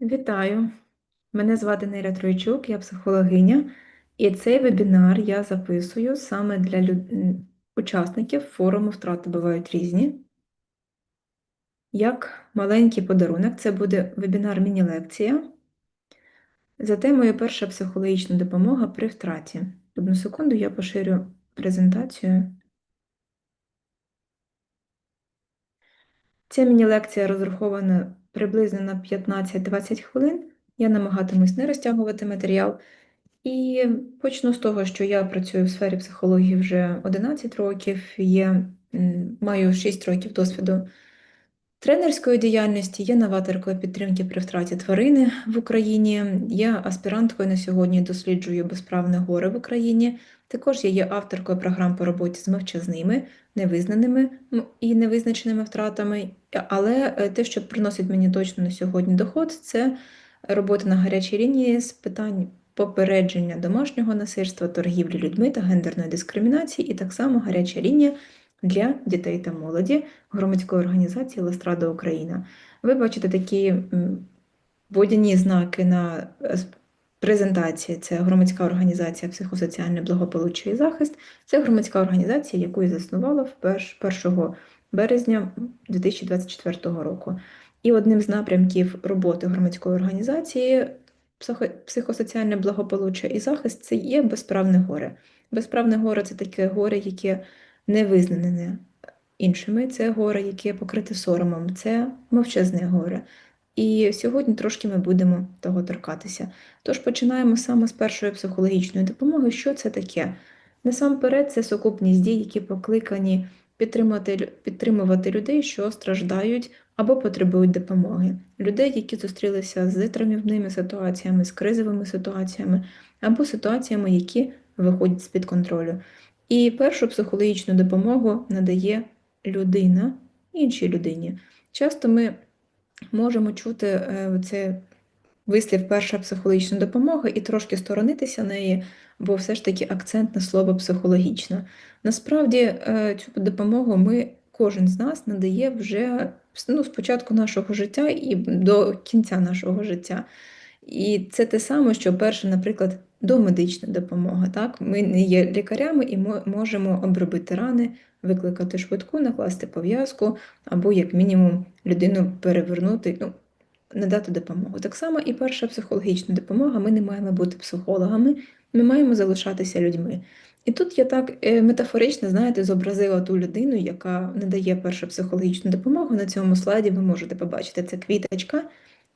Вітаю! Мене звати Неля Тройчук, я психологиня, і цей вебінар я записую саме для люд... учасників форуму Втрати бувають різні. Як маленький подарунок, це буде вебінар міні-лекція за темою Перша психологічна допомога при втраті. Одну секунду я поширю презентацію. Ця міні-лекція розрахована приблизно на 15-20 хвилин. Я намагатимусь не розтягувати матеріал. І почну з того, що я працюю в сфері психології вже 11 років, є, маю 6 років досвіду тренерської діяльності, є новаторкою підтримки при втраті тварини в Україні, я аспіранткою на сьогодні досліджую безправне горе в Україні. Також я є авторкою програм по роботі з мовчазними, невизнаними і невизначеними втратами. Але е, те, що приносить мені точно на сьогодні доход, це робота на гарячій лінії з питань попередження домашнього насильства, торгівлі людьми та гендерної дискримінації, і так само гаряча лінія для дітей та молоді громадської організації Ластрада Україна. Ви бачите такі водяні знаки на е, презентації. Це громадська організація психосоціальне благополуччя і захист. Це громадська організація, яку я заснувала в 1 березня 2024 року. І одним з напрямків роботи громадської організації психосоціальне благополуччя і захист це є безправне горе. Безправне горе це таке горе, яке не визнане іншими, це горе, яке покрите соромом, це мовчазне горе. І сьогодні трошки ми будемо того торкатися. Тож починаємо саме з першої психологічної допомоги. Що це таке? Насамперед, це сукупність дій, які покликані підтримати, підтримувати людей, що страждають або потребують допомоги. Людей, які зустрілися з травмівними ситуаціями, з кризовими ситуаціями, або ситуаціями, які виходять з-під контролю. І першу психологічну допомогу надає людина іншій людині. Часто ми можемо чути е, це вислів перша психологічна допомога і трошки сторонитися неї, бо все ж таки акцент на слово психологічна. Насправді е, цю допомогу ми, кожен з нас надає вже ну, з нашого життя і до кінця нашого життя. І це те саме, що перша, наприклад, домедична допомога. Так? Ми не є лікарями і мо- можемо обробити рани, викликати швидку, накласти пов'язку, або, як мінімум, людину перевернути, ну, надати допомогу. Так само і перша психологічна допомога. Ми не маємо бути психологами, ми маємо залишатися людьми. І тут я так е, метафорично, знаєте, зобразила ту людину, яка надає першу психологічну допомогу. На цьому слайді ви можете побачити це квіточка.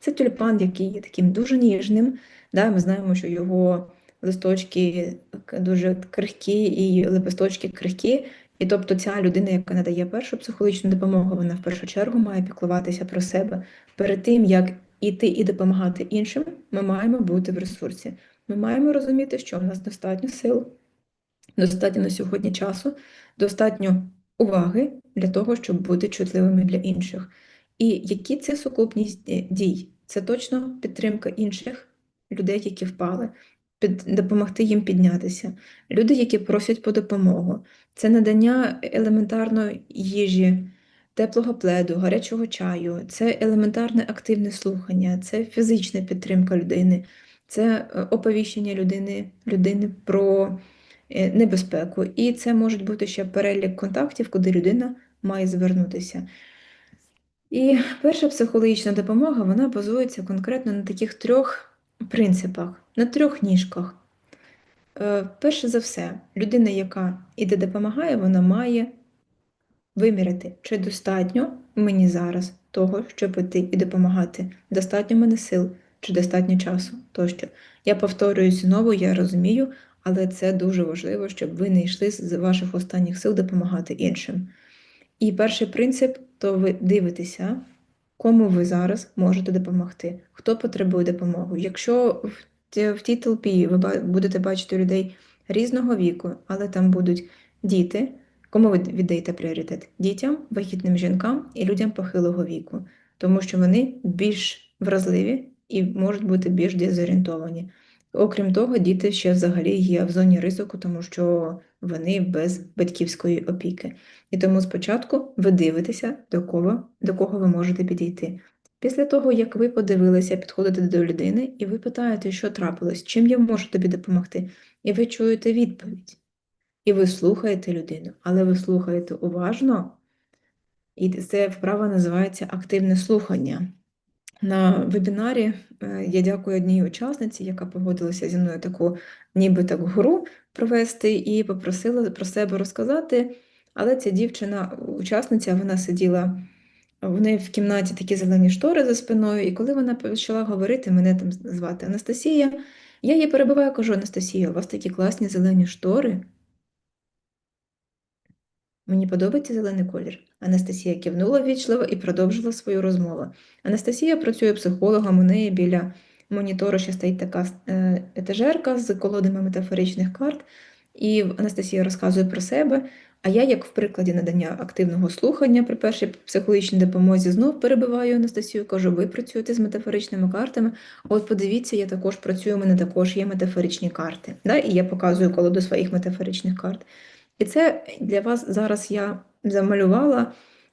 Це тюльпан, який є таким дуже ніжним. Да, ми знаємо, що його листочки дуже крихкі і лепесточки крихкі. І тобто ця людина, яка надає першу психологічну допомогу, вона в першу чергу має піклуватися про себе. Перед тим, як іти і допомагати іншим, ми маємо бути в ресурсі. Ми маємо розуміти, що в нас достатньо сил, достатньо на сьогодні часу, достатньо уваги для того, щоб бути чутливими для інших. І які це сукупність е, дій? Це точно підтримка інших людей, які впали, під, допомогти їм піднятися. Люди, які просять по допомогу. Це надання елементарної їжі, теплого пледу, гарячого чаю, це елементарне активне слухання, це фізична підтримка людини, це е, оповіщення людини, людини про е, небезпеку. І це може бути ще перелік контактів, куди людина має звернутися. І перша психологічна допомога вона базується конкретно на таких трьох принципах, на трьох ніжках. Е, Перше за все, людина, яка іде допомагає, вона має виміряти, чи достатньо мені зараз того, щоб іти і допомагати, достатньо мене сил, чи достатньо часу тощо. Я повторюю знову, я розумію, але це дуже важливо, щоб ви не йшли з ваших останніх сил допомагати іншим. І перший принцип то ви дивитеся, кому ви зараз можете допомогти, хто потребує допомоги. Якщо в, тій толпі ви будете бачити людей різного віку, але там будуть діти, кому ви віддаєте пріоритет? Дітям, вагітним жінкам і людям похилого віку, тому що вони більш вразливі і можуть бути більш дезорієнтовані. Окрім того, діти ще взагалі є в зоні ризику, тому що вони без батьківської опіки. І тому спочатку ви дивитеся, до кого, до кого ви можете підійти. Після того, як ви подивилися, підходите до людини, і ви питаєте, що трапилось, чим я можу тобі допомогти, і ви чуєте відповідь. І ви слухаєте людину, але ви слухаєте уважно, і це вправа називається активне слухання. На вебінарі е, я дякую одній учасниці, яка погодилася зі мною таку ніби так гру провести і попросила про себе розказати. Але ця дівчина, учасниця, вона сиділа в неї в кімнаті такі зелені штори за спиною, і коли вона почала говорити, мене там звати Анастасія, я їй перебиваю, кажу: Анастасія, у вас такі класні зелені штори. Мені подобається зелений колір. Анастасія кивнула ввічливо і продовжила свою розмову. Анастасія працює психологом, у неї біля монітору ще стоїть така е, етажерка з колодами метафоричних карт, і Анастасія розказує про себе. А я, як в прикладі надання активного слухання при першій психологічній допомозі, знов перебиваю Анастасію, кажу, ви працюєте з метафоричними картами. От подивіться, я також працюю, у мене також є метафоричні карти. Да? І я показую колоду своїх метафоричних карт. І це для вас зараз я замалювала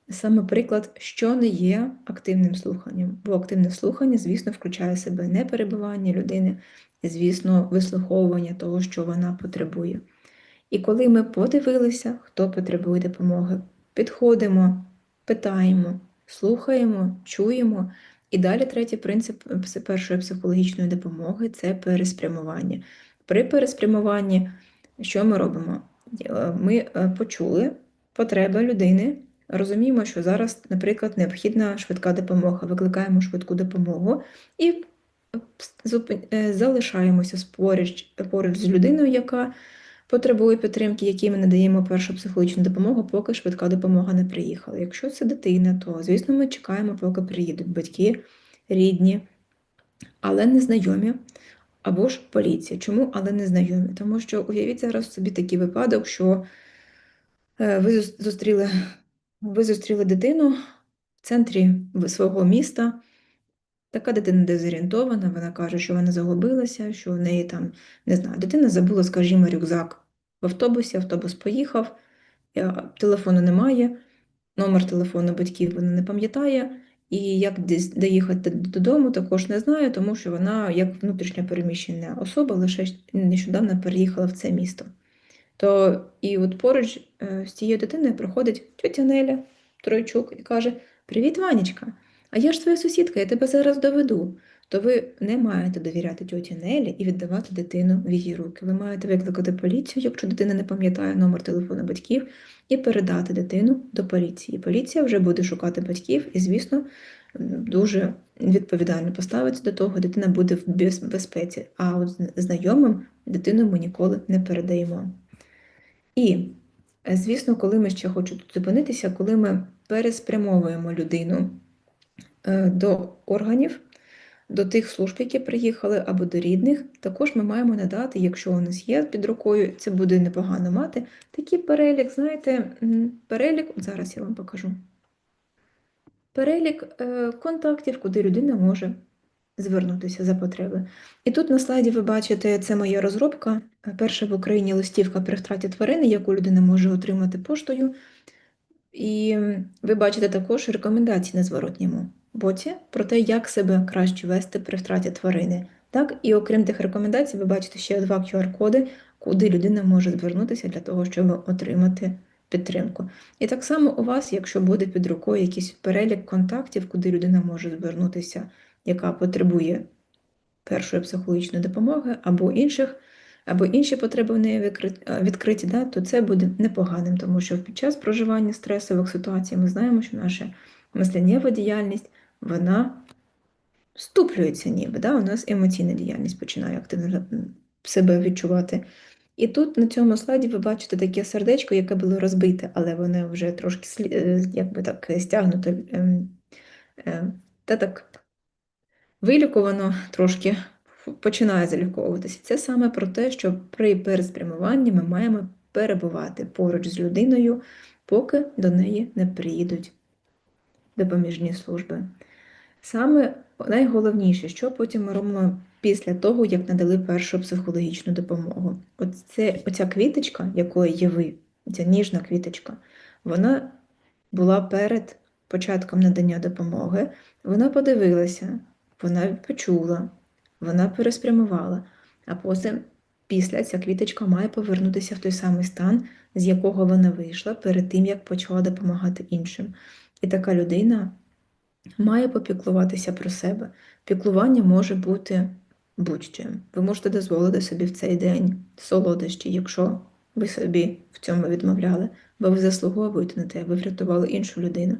саме приклад, що не є активним слуханням. Бо активне слухання, звісно, включає в себе не перебивання людини, звісно, вислуховування того, що вона потребує. І коли ми подивилися, хто потребує допомоги, підходимо, питаємо, слухаємо, чуємо. І далі третій принцип першої психологічної допомоги це переспрямування. При переспрямуванні, що ми робимо? Е, ми е, почули потреби людини, розуміємо, що зараз, наприклад, необхідна швидка допомога, викликаємо швидку допомогу і е, залишаємося поруч, поруч з людиною, яка потребує підтримки, якій ми надаємо першу психологічну допомогу, поки швидка допомога не приїхала. Якщо це дитина, то, звісно, ми чекаємо, поки приїдуть батьки, рідні, але незнайомі. Або ж поліція. Чому, але не знайомі? Тому що уявіть зараз собі такий випадок, що е, ви зустріли ви зустріли дитину в центрі свого міста. Така дитина дезорієнтована, вона каже, що вона загубилася, що в неї там, не знаю, дитина забула, скажімо, рюкзак в автобусі, автобус поїхав, е, телефону немає, номер телефону батьків вона не пам'ятає. І як доїхати додому, також не знаю, тому що вона, як внутрішньо переміщена особа, лише нещодавно переїхала в це місто. То і от поруч е, з цією дитиною проходить тетя Неля Тройчук і каже: Привіт, Ванечка! А я ж твоя сусідка, я тебе зараз доведу. То ви не маєте довіряти тьоті Нелі і віддавати дитину в її руки. Ви маєте викликати поліцію, якщо дитина не пам'ятає номер телефону батьків, і передати дитину до поліції. Поліція вже буде шукати батьків і, звісно, дуже відповідально поставиться до того, дитина буде в безпеці, а от знайомим дитину ми ніколи не передаємо. І, звісно, коли ми ще хочу тут зупинитися, коли ми переспрямовуємо людину е, до органів до тих служб, які приїхали, або до рідних, також ми маємо надати, якщо у нас є під рукою, це буде непогано мати, такий перелік, знаєте, перелік, зараз я вам покажу. Перелік е, контактів, куди людина може звернутися за потреби. І тут на слайді ви бачите, це моя розробка. Перша в Україні листівка при втраті тварини, яку людина може отримати поштою. І ви бачите також рекомендації на зворотньому боці про те, як себе краще вести при втраті тварини. Так, І окрім тих рекомендацій, ви бачите ще два QR-коди, куди людина може звернутися для того, щоб отримати підтримку. І так само у вас, якщо буде під рукою якийсь перелік контактів, куди людина може звернутися, яка потребує першої психологічної допомоги або інших або інші потреби в неї відкриті, да, то це буде непоганим, тому що під час проживання стресових ситуацій ми знаємо, що наша мисленнєва діяльність вона ступлюється ніби. Да? У нас емоційна діяльність починає активно себе відчувати. І тут на цьому слайді ви бачите таке сердечко, яке було розбите, але воно вже трошки е, якби так стягнуто ем, ем, та так вилікувано трошки починає заліковуватися. Це саме про те, що при переспрямуванні ми маємо перебувати поруч з людиною, поки до неї не приїдуть допоміжні служби. Саме найголовніше, що потім ми робимо після того, як надали першу психологічну допомогу. Оце, Оця квіточка, якою є ви, ця ніжна квіточка, вона була перед початком надання допомоги, вона подивилася, вона почула, вона переспрямувала, а потім після ця квіточка має повернутися в той самий стан, з якого вона вийшла перед тим, як почала допомагати іншим. І така людина має попіклуватися про себе. Піклування може бути будь-чим. Ви можете дозволити собі в цей день солодощі, якщо ви собі в цьому відмовляли, бо ви заслуговуєте на те, ви врятували іншу людину.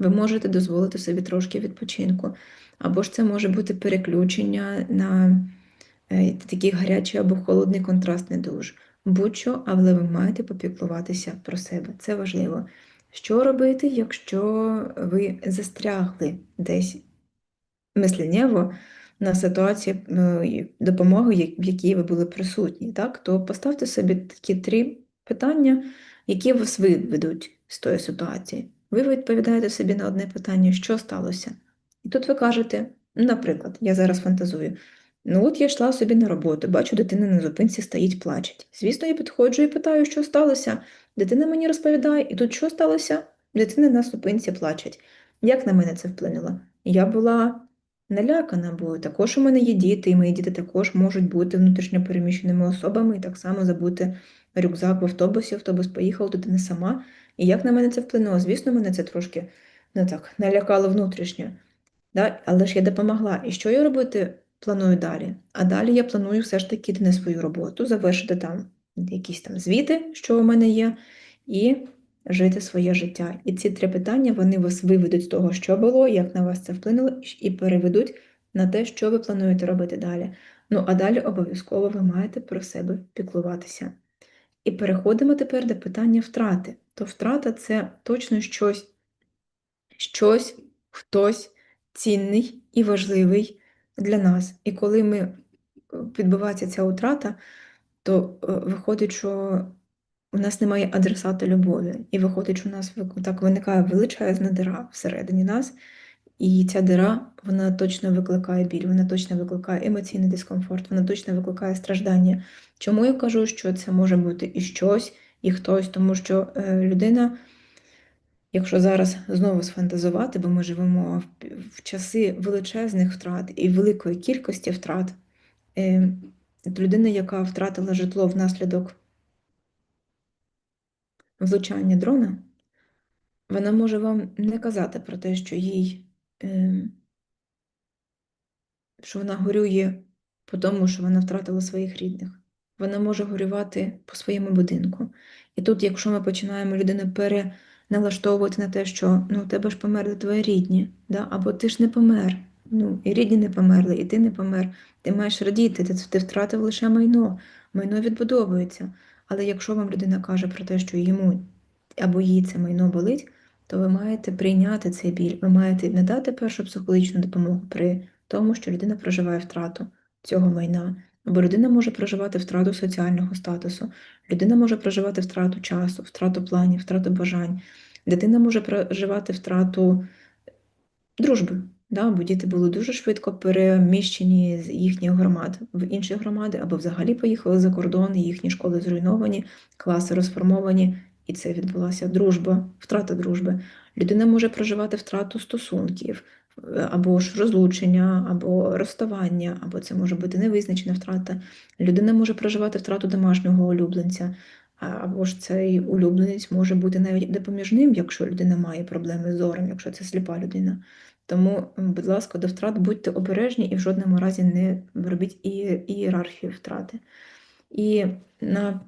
Ви можете дозволити собі трошки відпочинку. Або ж це може бути переключення на е, такий гарячий або холодний контрастний душ. Будь-що, але ви маєте попіклуватися про себе. Це важливо. Що робити, якщо ви застрягли десь мисленнєво на ситуації е, допомоги, в якій ви були присутні, так? То поставте собі такі три питання, які вас виведуть з тої ситуації. Ви відповідаєте собі на одне питання, що сталося? І тут ви кажете, наприклад, я зараз фантазую. Ну, от я йшла собі на роботу, бачу, дитина на зупинці стоїть, плачеть. Звісно, я підходжу і питаю, що сталося. Дитина мені розповідає, і тут що сталося? Дитина на зупинці плачеть. Як на мене це вплинуло? Я була налякана, бо також у мене є діти, і мої діти також можуть бути внутрішньо переміщеними особами і так само забути рюкзак в автобусі, автобус поїхав, дитина сама. І як на мене це вплинуло? Звісно, мене це трошки ну так, налякало внутрішньо. Да? Але ж я допомогла. І що я робити планую далі? А далі я планую все ж таки йти на свою роботу, завершити там якісь там звіти, що у мене є, і жити своє життя. І ці три питання вони вас виведуть з того, що було, як на вас це вплинуло, і переведуть на те, що ви плануєте робити далі. Ну, а далі обов'язково ви маєте про себе піклуватися. І переходимо тепер до питання втрати. То втрата це точно щось, щось, хтось цінний і важливий для нас. І коли ми е, відбувається ця втрата, то е, виходить, що у нас немає адресата любові. І виходить, що у нас так виникає величезна дира всередині нас. І ця дира, вона точно викликає біль, вона точно викликає емоційний дискомфорт, вона точно викликає страждання. Чому я кажу, що це може бути і щось, і хтось, тому що е, людина, якщо зараз знову сфантазувати, бо ми живемо в, часи величезних втрат і великої кількості втрат, е, людина, яка втратила житло внаслідок влучання дрона, вона може вам не казати про те, що їй, що вона горює по тому, що вона втратила своїх рідних. Вона може горювати по своєму будинку. І тут, якщо ми починаємо людину переналаштовувати на те, що ну, у тебе ж померли твої рідні, да? або ти ж не помер, ну, і рідні не померли, і ти не помер, ти маєш радіти, ти, ти втратив лише майно, майно відбудовується. Але якщо вам людина каже про те, що йому або їй це майно болить, то ви маєте прийняти цей біль, ви маєте надати першу психологічну допомогу при тому, що людина проживає втрату цього майна. Або людина може проживати втрату соціального статусу, людина може проживати втрату часу, втрату планів, втрату бажань, дитина може проживати втрату дружби. Да, бо діти були дуже швидко переміщені з їхніх громад в інші громади, або взагалі поїхали за кордон, їхні школи зруйновані, класи розформовані, і це відбулася дружба, втрата дружби. Людина може проживати втрату стосунків, е, або ж розлучення, або розставання, або це може бути невизначена втрата. Людина може проживати втрату домашнього улюбленця, або ж цей улюбленець може бути навіть допоміжним, якщо людина має проблеми з зором, якщо це сліпа людина. Тому, будь ласка, до втрат будьте обережні і в жодному разі не робіть ієрархію втрати. І на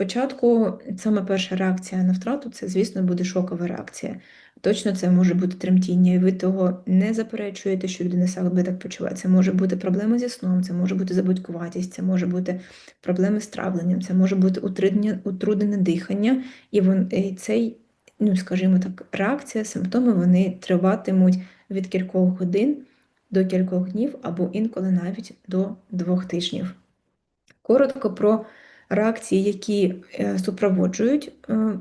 початку саме перша реакція на втрату це, звісно, буде шокова реакція. Точно це може бути тремтіння, і ви того не заперечуєте, що людина себе так почуває. Це може бути проблема зі сном, це може бути забудькуватість, це може бути проблеми з травленням, це може бути утруднення, утруднене дихання, і вон, і цей, ну скажімо так, реакція, симптоми вони триватимуть від кількох годин до кількох днів, або інколи навіть до двох тижнів. Коротко про реакції, які е, супроводжують е,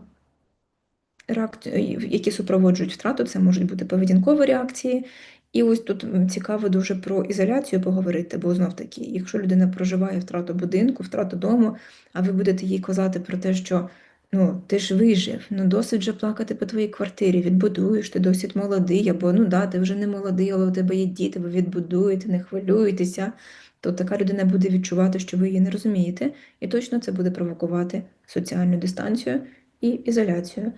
реакцію, які супроводжують втрату, це можуть бути поведінкові реакції. І ось тут цікаво дуже про ізоляцію поговорити, бо знов таки, якщо людина проживає втрату будинку, втрату дому, а ви будете їй казати про те, що Ну, ти ж вижив, ну досить вже плакати по твоїй квартирі, відбудуєш, ти досить молодий, або ну да, ти вже не молодий, але у тебе є діти, ви відбудуєте, не хвилюйтеся, то така людина буде відчувати, що ви її не розумієте, і точно це буде провокувати соціальну дистанцію і ізоляцію.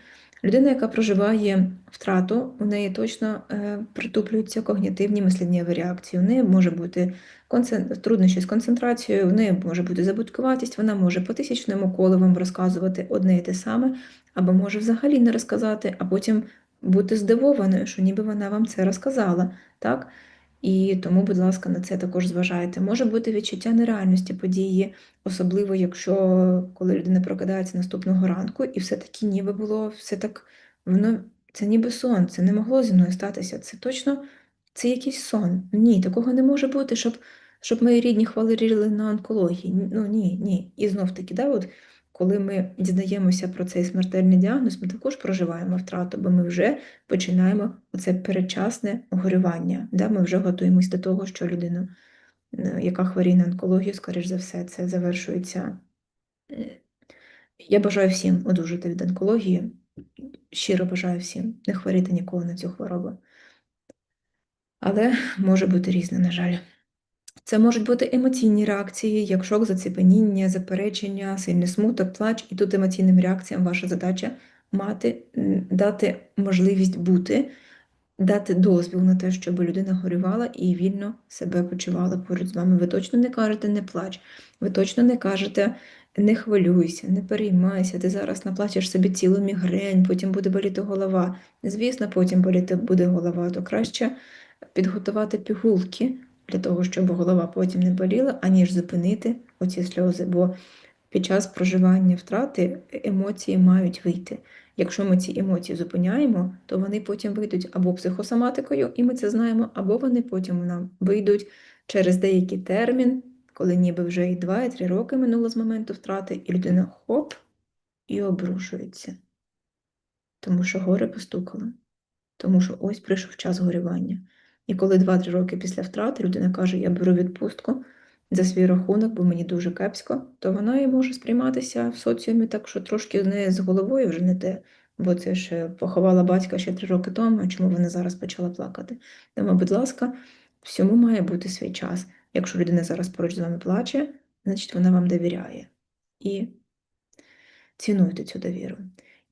Людина, яка проживає втрату, у неї точно е, притуплюються когнітивні мислення реакції. У неї може бути концен... труднощі з концентрацією, в неї може бути забудькуватість, вона може по тисячному колу вам розказувати одне і те саме, або може взагалі не розказати, а потім бути здивованою, що ніби вона вам це розказала. так? І тому, будь ласка, на це також зважайте. Може бути відчуття нереальності події, особливо якщо коли людина прокидається наступного ранку, і все-таки ніби було все так, воно це ніби сон, це не могло зі мною статися. Це точно це якийсь сон. Ні, такого не може бути, щоб щоб мої рідні хворіли на онкології. Ну ні, ні. І знов таки, да, от, коли ми дізнаємося про цей смертельний діагноз, ми також проживаємо втрату, бо ми вже починаємо оце передчасне горювання. Да? Ми вже готуємось до того, що людина, е, яка хворіє на онкологію, скоріш за все, це завершується. Е, я бажаю всім одужати від онкології. Щиро бажаю всім не хворіти ніколи на цю хворобу. Але може бути різне, на жаль. Це можуть бути емоційні реакції, як шок, заціпеніння, заперечення, сильний смуток, плач, і тут емоційним реакціям ваша задача мати, дати можливість бути, дати дозвіл на те, щоб людина горювала і вільно себе почувала поруч з вами. Ви точно не кажете не плач, ви точно не кажете не хвилюйся, не переймайся, ти зараз наплачеш собі цілу мігрень, потім буде боліти голова. Звісно, потім боліти буде голова, то краще підготувати пігулки для того, щоб голова потім не боліла, аніж зупинити оці сльози. Бо під час проживання втрати емоції мають вийти. Якщо ми ці емоції зупиняємо, то вони потім вийдуть або психосоматикою, і ми це знаємо, або вони потім нам вийдуть через деякий термін, коли ніби вже і 2, і 3 роки минуло з моменту втрати, і людина хоп і обрушується. Тому що горе постукало. Тому що ось прийшов час горювання. І коли 2-3 роки після втрати людина каже, я беру відпустку за свій рахунок, бо мені дуже кепсько, то вона і може сприйматися в соціумі так, що трошки не з головою вже не те, бо це ж поховала батька ще 3 роки тому, а чому вона зараз почала плакати. Тому, будь ласка, всьому має бути свій час. Якщо людина зараз поруч з вами плаче, значить вона вам довіряє. І цінуйте цю довіру.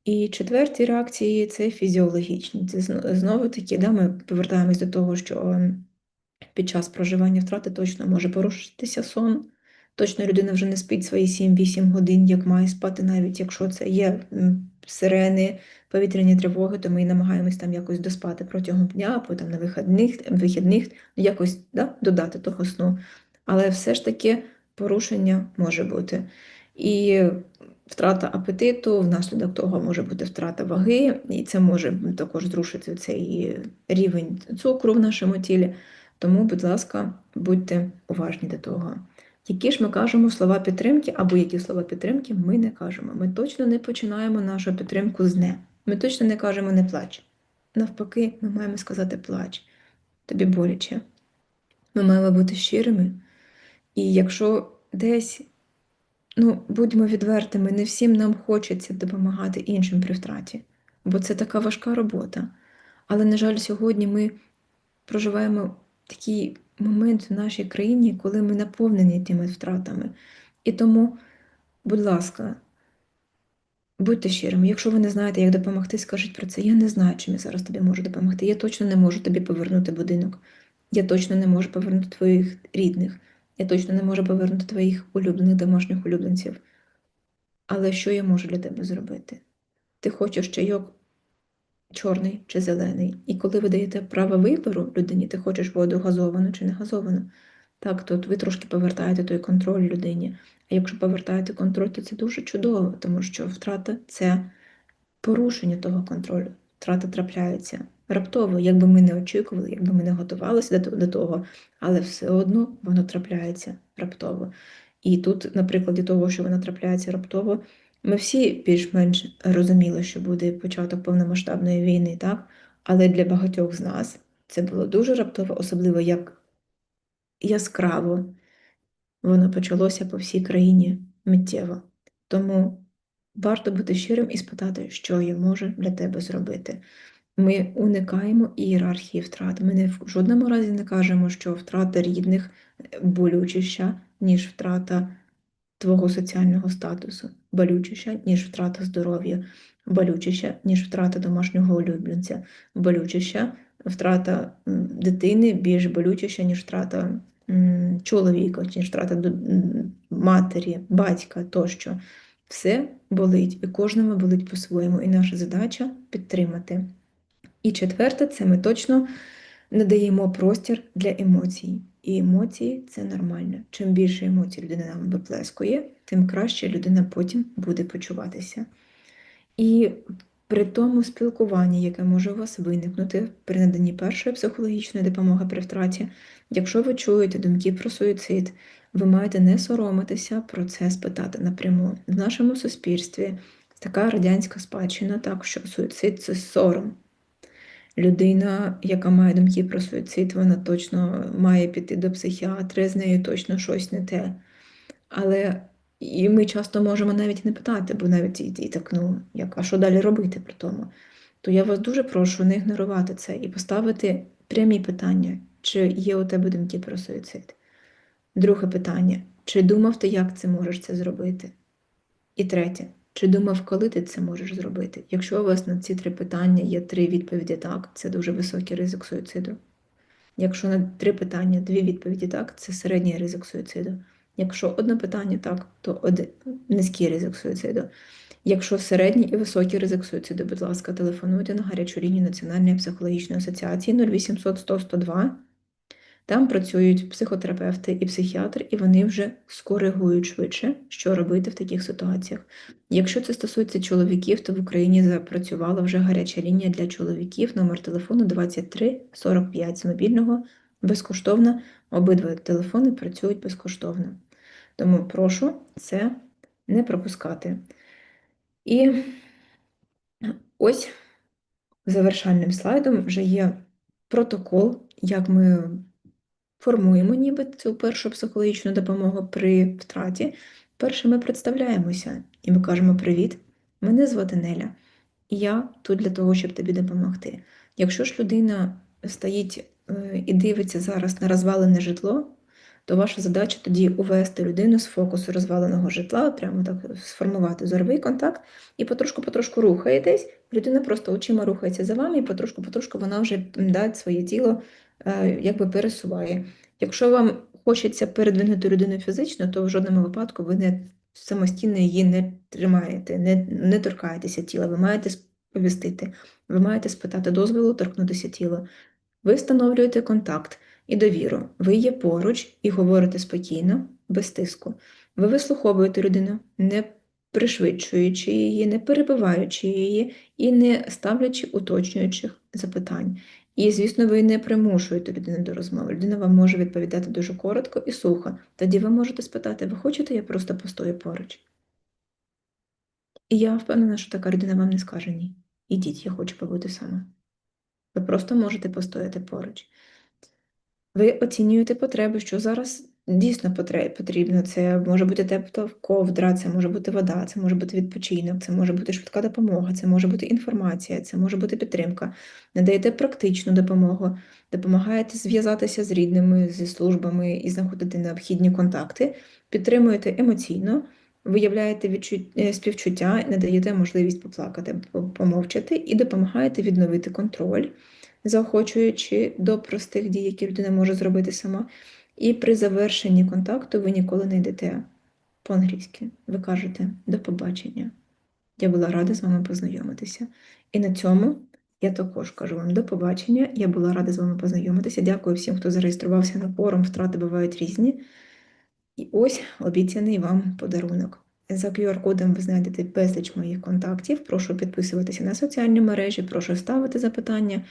І четверті реакції це фізіологічні. Це знову таки, да, ми повертаємось до того, що під час проживання втрати точно може порушитися сон. Точно людина вже не спить свої 7-8 годин, як має спати, навіть якщо це є сирени, повітряні тривоги, то ми намагаємось там якось доспати протягом дня, або на вихідних, вихідних якось да, додати того сну. Але все ж таки порушення може бути. І втрата апетиту, внаслідок того може бути втрата ваги, і це може також зрушити цей рівень цукру в нашому тілі. Тому, будь ласка, будьте уважні до того. Які ж ми кажемо слова підтримки, або які слова підтримки ми не кажемо. Ми точно не починаємо нашу підтримку з не. Ми точно не кажемо не плач. Навпаки, ми маємо сказати плач, тобі боляче. Ми маємо бути щирими. І якщо десь Ну, будьмо відвертими, не всім нам хочеться допомагати іншим при втраті, бо це така важка робота. Але, на жаль, сьогодні ми проживаємо такий момент в нашій країні, коли ми наповнені тими втратами. І тому, будь ласка, будьте щирими. Якщо ви не знаєте, як допомогти, скажіть про це. Я не знаю, чим я зараз тобі можу допомогти. Я точно не можу тобі повернути будинок. Я точно не можу повернути твоїх рідних. Я точно не можу повернути твоїх улюблених домашніх улюбленців. Але що я можу для тебе зробити? Ти хочеш чайок чорний чи зелений. І коли ви даєте право вибору людині, ти хочеш воду газовану чи не газовану, так, то ви трошки повертаєте той контроль людині. А якщо повертаєте контроль, то це дуже чудово, тому що втрата це порушення того контролю. Втрата трапляється раптово, якби ми не очікували, якби ми не готувалися до того, але все одно воно трапляється раптово. І тут, на прикладі того, що воно трапляється раптово, ми всі більш-менш розуміли, що буде початок повномасштабної війни, так? Але для багатьох з нас це було дуже раптово, особливо як яскраво воно почалося по всій країні миттєво. Тому варто бути щирим і спитати, що я можу для тебе зробити. Ми уникаємо ієрархії втрат. Ми не в жодному разі не кажемо, що втрата рідних болючіша, ніж втрата твого соціального статусу, болючіша, ніж втрата здоров'я, болючіша, ніж втрата домашнього улюбленця, болючіша, втрата дитини більш болючіша, ніж втрата чоловіка, ніж втрата матері, батька тощо. Все болить, і кожному болить по-своєму. І наша задача підтримати. І четверте, це ми точно надаємо простір для емоцій. І емоції це нормально. Чим більше емоцій людина нам виплескує, тим краще людина потім буде почуватися. І при тому спілкуванні, яке може у вас виникнути при наданні першої психологічної допомоги при втраті, якщо ви чуєте думки про суїцид, ви маєте не соромитися про це спитати напряму. В нашому суспільстві така радянська спадщина, так що суїцид це сором. Людина, яка має думки про суїцид, вона точно має піти до психіатра, з нею точно щось не те. Але і ми часто можемо навіть не питати, бо навіть і, і так, ну, як, а що далі робити при тому? То я вас дуже прошу не ігнорувати це і поставити прямі питання, чи є у тебе думки про суїцид. Друге питання: чи думав ти, як це можеш це зробити? І третє, чи думав, коли ти це можеш зробити? Якщо у вас на ці три питання є три відповіді так, це дуже високий ризик суїциду. Якщо на три питання дві відповіді так, це середній ризик суїциду. Якщо одне питання так, то один низький ризик суїциду. Якщо середній і високий ризик суїциду, будь ласка, телефонуйте на гарячу лінію Національної психологічної асоціації 0800 100 102. Там працюють психотерапевти і психіатр, і вони вже скоригують швидше, що робити в таких ситуаціях. Якщо це стосується чоловіків, то в Україні запрацювала вже гаряча лінія для чоловіків, номер телефону 23 45 з мобільного, безкоштовно. Обидва телефони працюють безкоштовно. Тому прошу це не пропускати. І ось завершальним слайдом вже є протокол, як ми формуємо ніби цю першу психологічну допомогу при втраті. Перше ми представляємося і ми кажемо Привіт, мене звати Неля, і я тут для того, щоб тобі допомогти. Якщо ж людина стоїть е, і дивиться зараз на розвалене житло, то ваша задача тоді увести людину з фокусу розваленого житла, прямо так сформувати зоровий контакт, і потрошку-потрошку рухаєтесь. Людина просто очима рухається за вами, і потрошку-потрошку вона вже да, своє тіло якби пересуває. Якщо вам хочеться передвинути людину фізично, то в жодному випадку ви не самостійно її не тримаєте, не, не торкаєтеся тіла. Ви маєте сповістити, ви маєте спитати дозволу торкнутися тіла. Ви встановлюєте контакт і довіру. Ви є поруч і говорите спокійно, без тиску. Ви вислуховуєте людину, не пришвидшуючи її, не перебиваючи її і не ставлячи уточнюючих запитань. І, звісно, ви не примушуєте людину до розмови. Людина вам може відповідати дуже коротко і сухо. Тоді ви можете спитати, ви хочете, я просто постою поруч? І я впевнена, що така людина вам не скаже ні. Ідіть, я хочу побути сама. Ви просто можете постояти поруч. Ви оцінюєте потреби, що зараз дійсно потрібно. Це може бути тепла ковдра, це може бути вода, це може бути відпочинок, це може бути швидка допомога, це може бути інформація, це може бути підтримка. Надаєте практичну допомогу, допомагаєте зв'язатися з рідними, зі службами і знаходити необхідні контакти, підтримуєте емоційно, виявляєте відчут... е, співчуття, надаєте можливість поплакати, помовчати і допомагаєте відновити контроль заохочуючи до простих дій, які людина може зробити сама. І при завершенні контакту ви ніколи не йдете по-англійськи. Ви кажете до побачення. Я була рада з вами познайомитися. І на цьому я також кажу вам до побачення. Я була рада з вами познайомитися. Дякую всім, хто зареєструвався на форум. Втрати бувають різні. І ось обіцяний вам подарунок. За QR-кодом ви знайдете безліч моїх контактів. Прошу підписуватися на соціальні мережі, прошу ставити запитання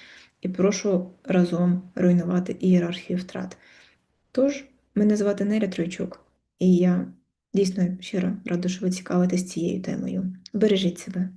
і прошу разом руйнувати ієрархію втрат. Тож, мене звати Неля Тройчук, і я дійсно щиро рада, що ви цікавитесь цією темою. Бережіть себе.